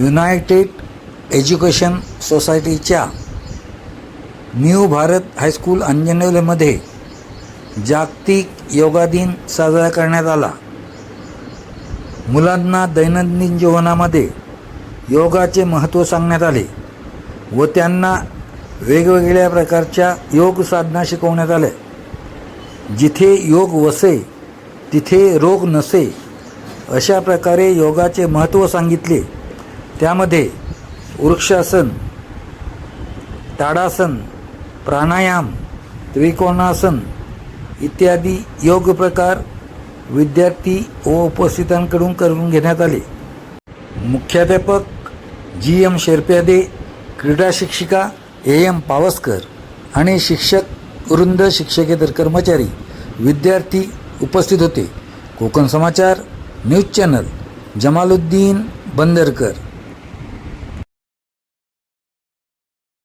United education सोसायटीच्या new Bharat high school अंजनवलेमध्ये जागतिक योगा दिन साजरा करण्यात आला. मुलांना दैनंदिन जीवनामध्ये योगाचे महत्त्व सांगण्यात आले व त्यांना वेगवेगळ्या प्रकारच्या योग साधना शिकवण्यात आल्या. जिथे योग वसे तिथे रोग नसे अशा प्रकारे योगाचे महत्त्व सांगितले. त्यामध्ये वृक्षासन ताडासन प्राणायाम त्रिकोणासन इत्यादी योग प्रकार विद्यार्थी व उपस्थितांकडून करून घेण्यात आले. मुख्याध्यापक जी एम शेरप्यादे क्रीडा शिक्षिका ए एम पावसकर आणि शिक्षक वृंद शिक्षकेतर कर्मचारी विद्यार्थी उपस्थित होते. Konkan Samachar news channel Jamaluddin Bandarkar.